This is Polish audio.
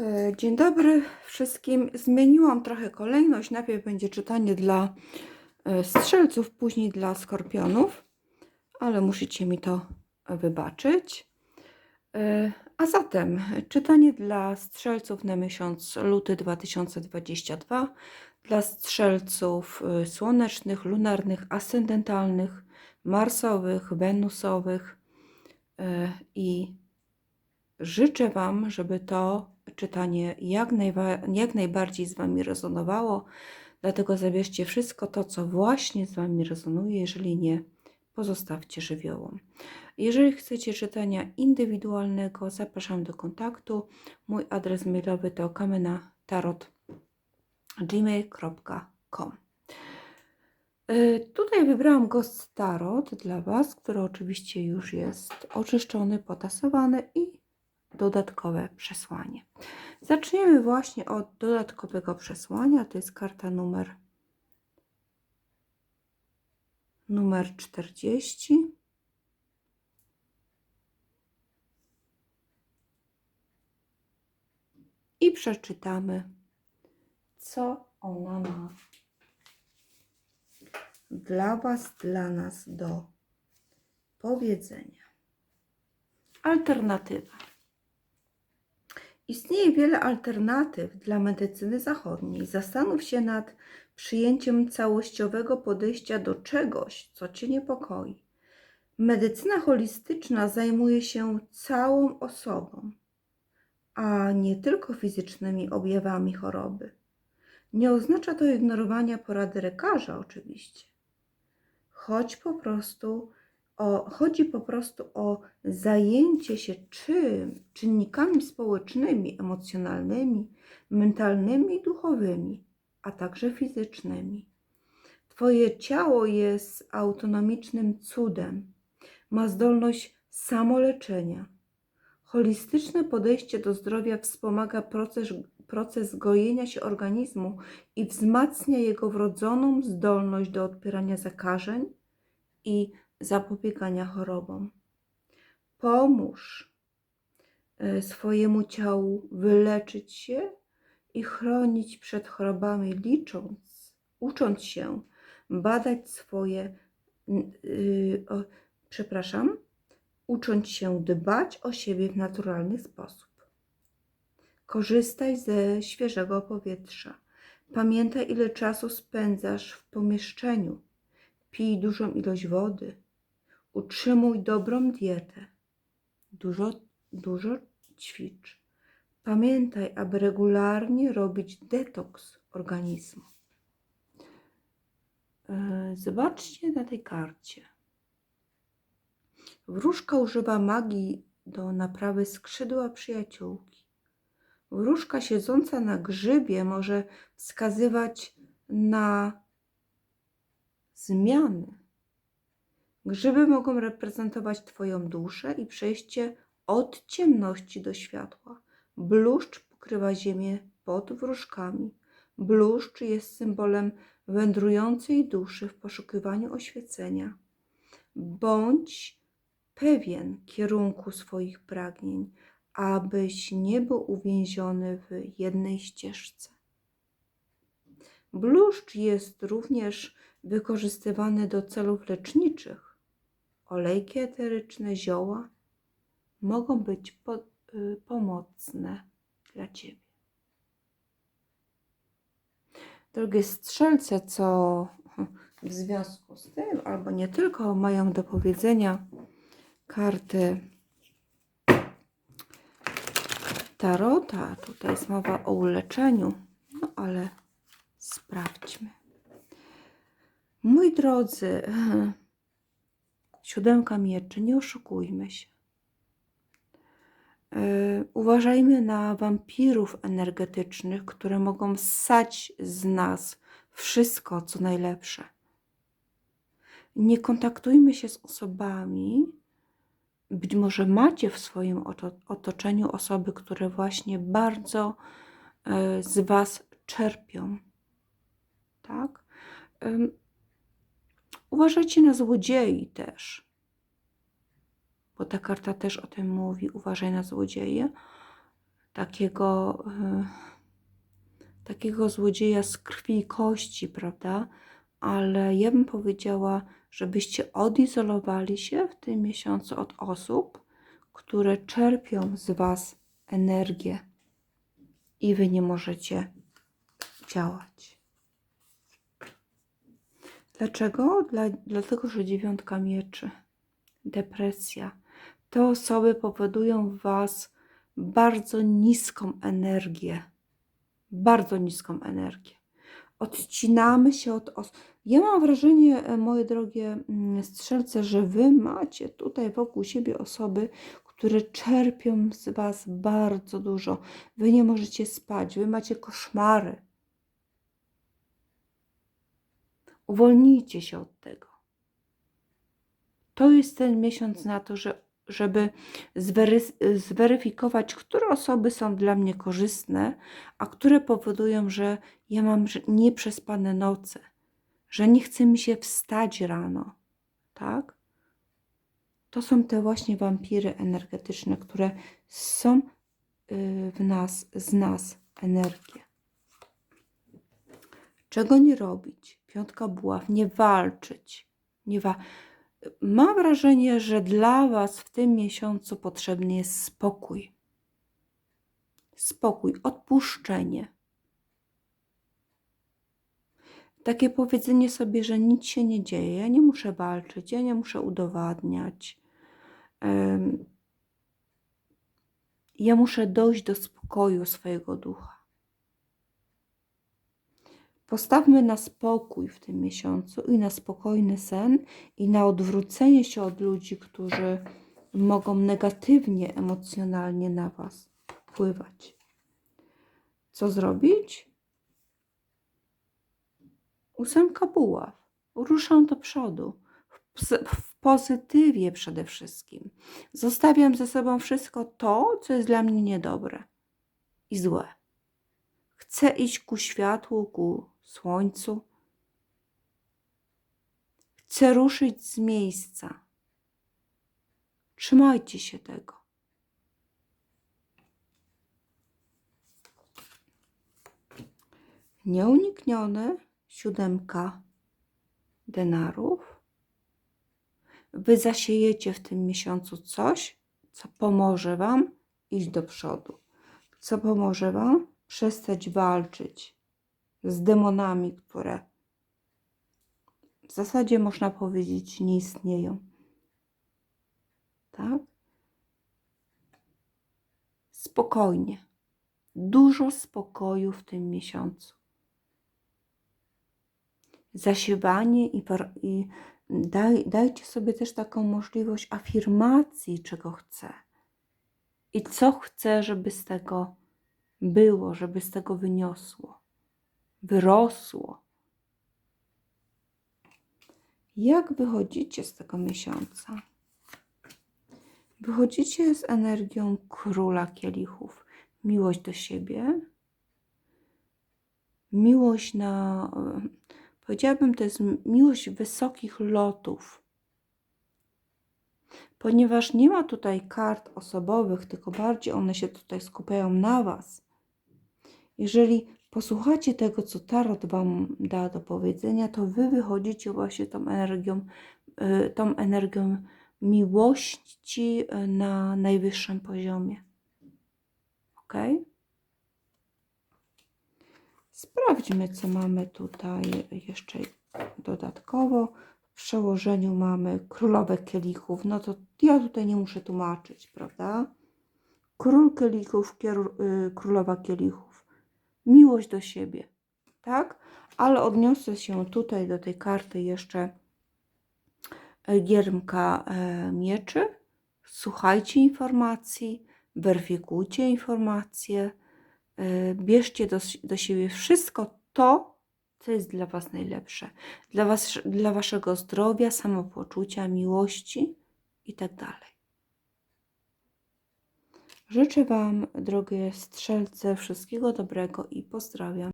E, Dzień dobry wszystkim. Zmieniłam trochę kolejność. Najpierw będzie czytanie dla e, strzelców, później dla skorpionów, ale musicie mi to wybaczyć. E, A zatem czytanie dla strzelców na miesiąc luty 2022, dla strzelców słonecznych, lunarnych, ascendentalnych, marsowych, wenusowych i Życzę Wam, żeby to czytanie jak, jak najbardziej z Wami rezonowało. Dlatego zabierzcie wszystko to, co właśnie z Wami rezonuje. Jeżeli nie, pozostawcie żywiołom. Jeżeli chcecie czytania indywidualnego, zapraszam do kontaktu. Mój adres mailowy to kamenatarot.gmail.com Y, Tutaj wybrałam Ghost Tarot dla Was, który oczywiście już jest oczyszczony, potasowany i dodatkowe przesłanie. Zaczniemy właśnie od dodatkowego przesłania. To jest karta numer numer 40. I przeczytamy, co ona ma dla Was, dla nas do powiedzenia. Alternatywa. Istnieje wiele alternatyw dla medycyny zachodniej. Zastanów się nad przyjęciem całościowego podejścia do czegoś, co Cię niepokoi. Medycyna holistyczna zajmuje się całą osobą, a nie tylko fizycznymi objawami choroby. Nie oznacza to ignorowania porady lekarza, oczywiście. Choć po prostu o, chodzi po prostu o zajęcie się czynnikami społecznymi, emocjonalnymi, mentalnymi duchowymi, a także fizycznymi. Twoje ciało jest autonomicznym cudem, ma zdolność samoleczenia. Holistyczne podejście do zdrowia wspomaga proces, proces gojenia się organizmu i wzmacnia jego wrodzoną zdolność do odpierania zakażeń i zapobiegania chorobom. Pomóż e, swojemu ciału wyleczyć się i chronić przed chorobami, licząc, ucząc się badać swoje, n- y, o, przepraszam, ucząc się dbać o siebie w naturalny sposób. Korzystaj ze świeżego powietrza. Pamiętaj, ile czasu spędzasz w pomieszczeniu. Pij dużą ilość wody. Utrzymuj dobrą dietę. Dużo, dużo ćwicz. Pamiętaj, aby regularnie robić detoks organizmu. E, Zobaczcie na tej karcie. Wróżka używa magii do naprawy skrzydła przyjaciółki. Wróżka siedząca na grzybie może wskazywać na zmiany. Grzyby mogą reprezentować Twoją duszę i przejście od ciemności do światła. Bluszcz pokrywa ziemię pod wróżkami. Bluszcz jest symbolem wędrującej duszy w poszukiwaniu oświecenia. Bądź pewien kierunku swoich pragnień, abyś nie był uwięziony w jednej ścieżce. Bluszcz jest również wykorzystywany do celów leczniczych. Olejki eteryczne, zioła mogą być po, y, pomocne dla Ciebie. Drogie strzelce, co w związku z tym, albo nie tylko, mają do powiedzenia karty Tarota. Tutaj jest mowa o uleczeniu, no ale sprawdźmy. Moi drodzy, siódemka mieczy, nie oszukujmy się. Yy, Uważajmy na wampirów energetycznych, które mogą ssać z nas wszystko, co najlepsze. Nie kontaktujmy się z osobami, być może macie w swoim oto- otoczeniu osoby, które właśnie bardzo e, z Was czerpią. Tak? Uważajcie na złodziei też, bo ta karta też o tym mówi. Uważaj na złodzieje. takiego, e, takiego złodzieja z krwi i kości, prawda? Ale ja bym powiedziała, żebyście odizolowali się w tym miesiącu od osób, które czerpią z Was energię i Wy nie możecie działać. Dlaczego? Dla, dlatego, że dziewiątka mieczy, depresja. Te osoby powodują w Was bardzo niską energię. Bardzo niską energię. Odcinamy się od osób. Ja mam wrażenie, e, moje drogie mm, strzelce, że Wy macie tutaj wokół siebie osoby, które czerpią z Was bardzo dużo. Wy nie możecie spać, Wy macie koszmary. Uwolnijcie się od tego. To jest ten miesiąc na to, że, żeby zwery- zweryfikować, które osoby są dla mnie korzystne, a które powodują, że ja mam nieprzespane noce, że nie chce mi się wstać rano, tak? To są te właśnie wampiry energetyczne, które są y, w nas, z nas energię. Czego nie robić? Piątka buław, nie walczyć. Nie wa- Mam wrażenie, że dla Was w tym miesiącu potrzebny jest spokój. Spokój, odpuszczenie. Takie powiedzenie sobie, że nic się nie dzieje, ja nie muszę walczyć, ja nie muszę udowadniać. Ja muszę dojść do spokoju swojego ducha. Postawmy na spokój w tym miesiącu i na spokojny sen i na odwrócenie się od ludzi, którzy mogą negatywnie, emocjonalnie na Was wpływać. Co zrobić? Ósemka buław. Ruszam do przodu. W, pozytywie przede wszystkim. Zostawiam ze sobą wszystko to, co jest dla mnie niedobre i złe. Chcę iść ku światłu, ku słońcu. Chcę ruszyć z miejsca. Trzymajcie się tego. Nieuniknione siódemka denarów. Wy zasiejecie w tym miesiącu coś, co pomoże Wam iść do przodu, co pomoże Wam przestać walczyć z demonami, które w zasadzie można powiedzieć nie istnieją. Tak? Spokojnie. Dużo spokoju w tym miesiącu. Zasiewanie i, i daj, dajcie sobie też taką możliwość afirmacji, czego chcę. I co chcę, żeby z tego było, żeby z tego wyniosło, wyrosło. Jak wychodzicie z tego miesiąca? Wychodzicie z energią króla kielichów. Miłość do siebie, miłość na, powiedziałabym, to jest miłość wysokich lotów. Ponieważ nie ma tutaj kart osobowych, tylko bardziej one się tutaj skupiają na Was. Jeżeli posłuchacie tego, co Tarot Wam da do powiedzenia, to Wy wychodzicie właśnie tą energią, y, tą energią miłości y, na najwyższym poziomie. Ok? Sprawdźmy, co mamy tutaj jeszcze dodatkowo. W przełożeniu mamy królowe kielichów. No to ja tutaj nie muszę tłumaczyć, prawda? Król kielichów, y, królowa kielichów. Miłość do siebie, tak? Ale odniosę się tutaj do tej karty jeszcze e, giermka e, mieczy. Słuchajcie informacji, weryfikujcie informacje, e, bierzcie do, do siebie wszystko to, co jest dla Was najlepsze. Dla, was, dla Waszego zdrowia, samopoczucia, miłości i tak dalej. Życzę Wam, drogie strzelce, wszystkiego dobrego i pozdrawiam.